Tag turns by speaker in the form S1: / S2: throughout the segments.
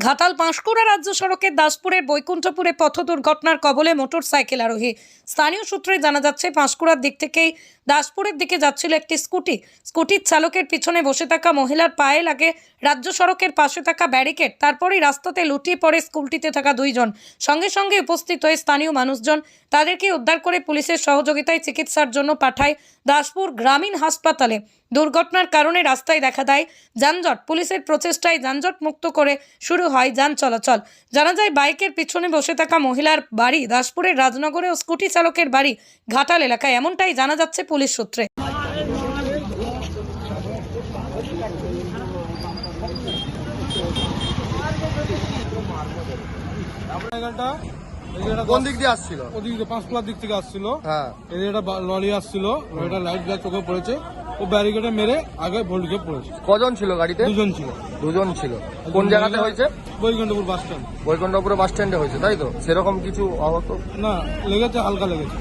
S1: ঘাটাল পাঁশকুড়া রাজ্য সড়কের দাসপুরের বৈকুণ্ঠপুরে পথ দুর্ঘটনার কবলে মোটর সাইকেল আরোহী। স্থানীয় সূত্রে জানা যাচ্ছে পাঁশকুড়ার দিক থেকেই দাসপুরের দিকে যাচ্ছিল একটি স্কুটি। স্কুটির চালকের পিছনে বসে থাকা মহিলার পায়ে লাগে রাজ্য সড়কের পাশে থাকা ব্যারিকেড। তারপরেই রাস্তাতে লুটিয়ে পড়ে স্কুলটিতে থাকা দুইজন। সঙ্গে সঙ্গে উপস্থিত হয়ে স্থানীয় মানুষজন তাদেরকে উদ্ধার করে পুলিশের সহযোগিতায় চিকিৎসার জন্য পাঠায় দাসপুর গ্রামীণ হাসপাতালে। দুর্ঘটনার কারণে রাস্তায় দেখা দেয় যানজট। পুলিশের প্রচেষ্টায় যানজট মুক্ত করে শুরু হয় যান চলাচল। জানা যায় বাইকের পিছনে বসে থাকা মহিলার বাড়ি দাসপুরের রাজনগরে ও স্কুটি চালকের বাড়ি ঘাটাল এলাকায়। এমনটাই জানা যাচ্ছে পুলিশ সূত্রে।
S2: যে একটা
S3: কোন দিক দিয়ে আসছিল?
S2: ওদিক দিয়ে দিক থেকে আসছিল।
S3: হ্যাঁ।
S2: একটা লরি আসছিল। লরিটা লাইট গ্লাস চোখে পড়েছে। ও ব্যারিকেডে মেরে আগে ভোল্টকে পড়েছে।
S3: কজন ছিল গাড়িতে?
S2: দুজন ছিল।
S3: দুজন ছিল। কোন জায়গাতে হয়েছে?
S2: বৈকুণ্ঠপুর বাস স্ট্যান্ড
S3: বৈকুণ্ঠপুরে বাস স্ট্যান্ডে হয়েছে তাই তো? সেরকম কিছু আহত
S2: না লেগেছে হালকা লেগেছে।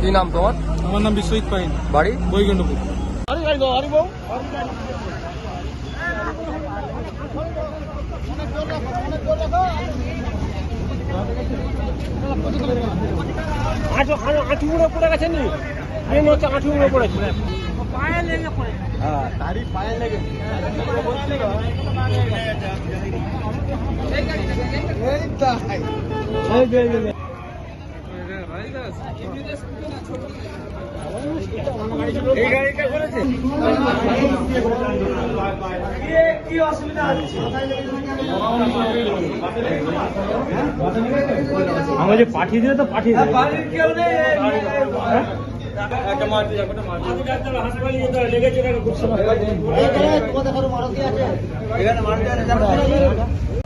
S3: কি নাম তোমার?
S2: আমার নাম বিশ্বজিৎ পাইন
S3: বাড়ি?
S2: বৈকুণ্ঠপুর।
S4: আঁটু আঁটু আঁটু উড়ে পড়ে গেছে নি? মেন হচ্ছে আঁটু উড়ে পড়েছে। এই গাড়িটা করেছে কি অসুবিধা হচ্ছে আমার যে পাঠিয়ে দিলে তো পাঠিয়ে দিলে কেউ নেই একটা মারতে যাব মারতে এখানে মারতে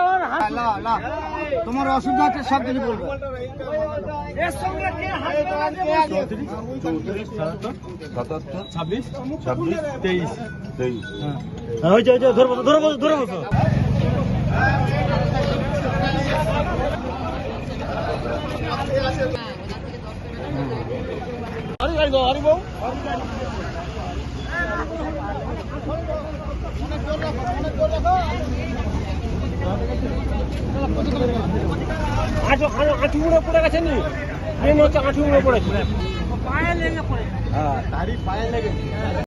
S4: তোমার অসুবিধা হচ্ছে সব কিছু বলব
S5: ছাব্বিশ তেইশ তেইশ
S4: আঁটু আঁটু উড়ে পড়ে গেছে নি? মেন হচ্ছে আঁটু উড়ে পড়েছে। পায়ে লেগে পড়ে হ্যাঁ তারই পায়ে লেগে।